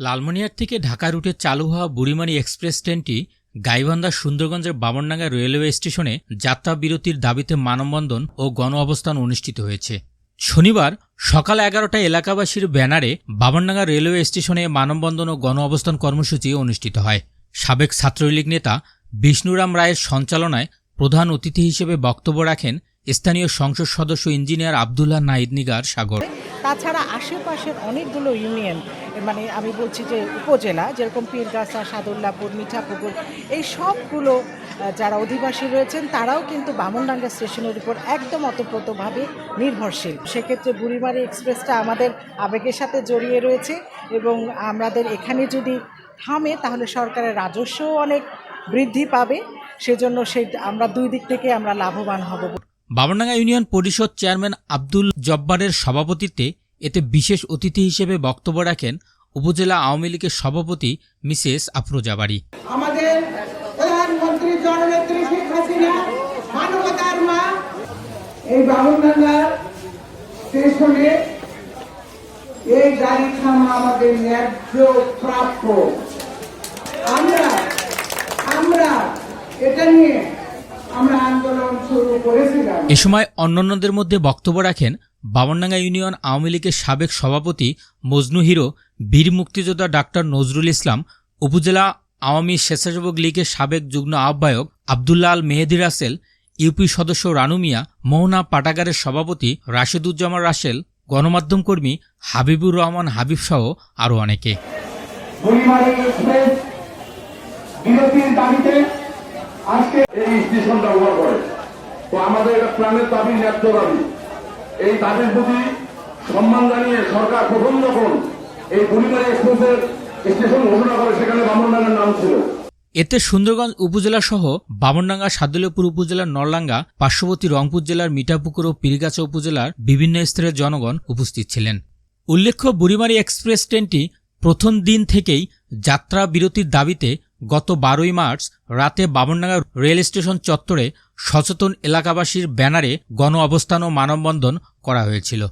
লালমনিরহাট থেকে ঢাকা রুটে চালু হওয়া বুড়িমারি এক্সপ্রেস ট্রেনটি গাইবান্ধা সুন্দরগঞ্জের বামনডাঙ্গা রেলওয়ে স্টেশনে যাত্রা বিরতির দাবিতে মানববন্ধন ও গণ অবস্থান অনুষ্ঠিত হয়েছে। শনিবার সকাল এগারোটায় এলাকাবাসীর ব্যানারে বামনডাঙ্গা রেলওয়ে স্টেশনে মানববন্ধন ও গণ অবস্থান কর্মসূচি অনুষ্ঠিত হয়। সাবেক ছাত্রলীগ নেতা বিষ্ণুরাম রায়ের সঞ্চালনায় প্রধান অতিথি হিসেবে বক্তব্য রাখেন স্থানীয় সংসদ সদস্য ইঞ্জিনিয়ার আবদুল্লাহ নাইদ নিগার সাগর। তাছাড়া আশেপাশের অনেকগুলো ইউনিয়ন মানে আমি বলছি যে উপজেলা, যেরকম পীরগাছা, সাদুল্লাপুর, মিঠাপুকুর, এই সবগুলো যারা অধিবাসী রয়েছেন, তারাও কিন্তু বামনডাঙ্গা স্টেশনের উপর একদম অতপ্রতভাবে নির্ভরশীল। সেক্ষেত্রে বুড়িমারি এক্সপ্রেসটা আমাদের আবেগের সাথে জড়িয়ে রয়েছে এবং আমাদের এখানে যদি থামে, তাহলে সরকারের রাজস্বও অনেক বৃদ্ধি পাবে। সেজন্য সেই আমরা দুই দিক থেকে আমরা লাভবান হব। বামনডাঙ্গা ইউনিয়ন পরিষদ চেয়ারম্যান আব্দুল জব্বারের সভাপতিত্বে এতে বিশেষ অতিথি হিসেবে বক্তব্য রাখেন উপজেলা আওয়ামী লীগের সভাপতি মিসেস আফরোজা বাড়ি আমরা আমরা এটা নিয়ে আমরা আন্দোলন শুরু করেছিলাম এ সময় অন্যান্যদের মধ্যে বক্তব্য রাখেন বামনডাঙ্গা ইউনিয়ন আওয়ামী লীগের সাবেক সভাপতি মজনু হিরো বীর মুক্তিযোদ্ধা ডাক্তার নজরুল ইসলাম উপজেলা আওয়ামী স্বেচ্ছাসেবক লীগের সাবেক যুগ্ম আহ্বায়ক আবদুল্লাহ আল মেহেদি রাসেল ইউপি সদস্য রানু মিয়া মোহনা পাটাগারের সভাপতি রাশেদুজ্জামান রাসেল গণমাধ্যম কর্মী হাবিবুর রহমান হাবিব সহ আরও অনেকে বুড়িমারি এক্সপ্রেস বিরতির দাবিতে আজকে এই স্টেশন ব্যবহার করে। তো আমাদের এটা প্রাণের দাবি, ন্যায্য দাবি। এই দাবির প্রতি সম্মান জানিয়ে সরকার প্রথম যখন এই বুড়িমারি এক্সপ্রেসের স্টেশন ঘোষণা করে, সেখানে বামনডাঙ্গার নাম ছিল। এতে সুন্দরগঞ্জ উপজেলা সহ বামনডাঙ্গা সাদুল্যপুর উপজেলার নরলাঙ্গা পার্শ্ববর্তী রংপুর জেলার মিঠাপুকুর ও পীরগাছা উপজেলার বিভিন্ন স্তরের জনগণ উপস্থিত ছিলেন। উল্লেখ্য, বুড়িমারি এক্সপ্রেস ট্রেনটি প্রথম দিন থেকেই যাত্রা বিরতির দাবিতে গত বারোই মার্চ রাতে বামনডাঙ্গা রেল স্টেশন চত্বরে সচেতন এলাকাবাসীর ব্যানারে গণ অবস্থান ও মানববন্ধন করা হয়েছিল।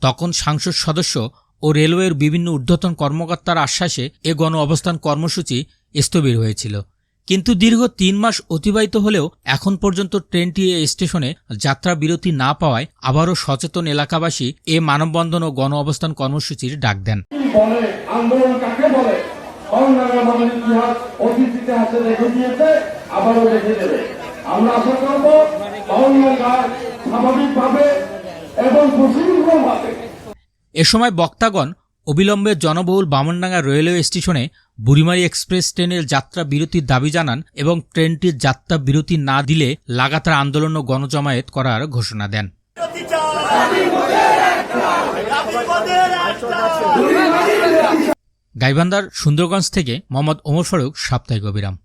তখন সাংসদ সদস্য ও রেলওয়ের বিভিন্ন ঊর্ধ্বতন কর্মকর্তার আশ্বাসে এ গণ অবস্থান কর্মসূচি স্থবির হয়েছিল। কিন্তু দীর্ঘ তিন মাস অতিবাহিত হলেও এখন পর্যন্ত ট্রেনটি এ স্টেশনে যাত্রা বিরতি না পাওয়ায় আবারও সচেতন এলাকাবাসী এ মানববন্ধন ও গণ অবস্থান কর্মসূচির ডাক দেন। আন্দোলন কাকে বলে? বামনডাঙ্গা বাঙালির ইতিহাস অতীত ইতিহাসে রেখে দিয়েছে আবারও রেখে দেবে। আমরা আশা করব বামনডাঙ্গায় স্বাভাবিকভাবে এবং সুশৃঙ্খলভাবে। এ সময় বক্তাগণ অবিলম্বে জনবহুল বামনডাঙ্গা রেলওয়ে স্টেশনে বুড়িমারি এক্সপ্রেস ট্রেনের যাত্রা বিরতির দাবি জানান এবং ট্রেনটির যাত্রা বিরতি না দিলে লাগাতার আন্দোলন ও গণজমায়েত করার ঘোষণা দেন। গাইবান্ধার সুন্দরগঞ্জ থেকে মোহাম্মদ ওমর ফারুক সাপ্তাহিক অবিরাম।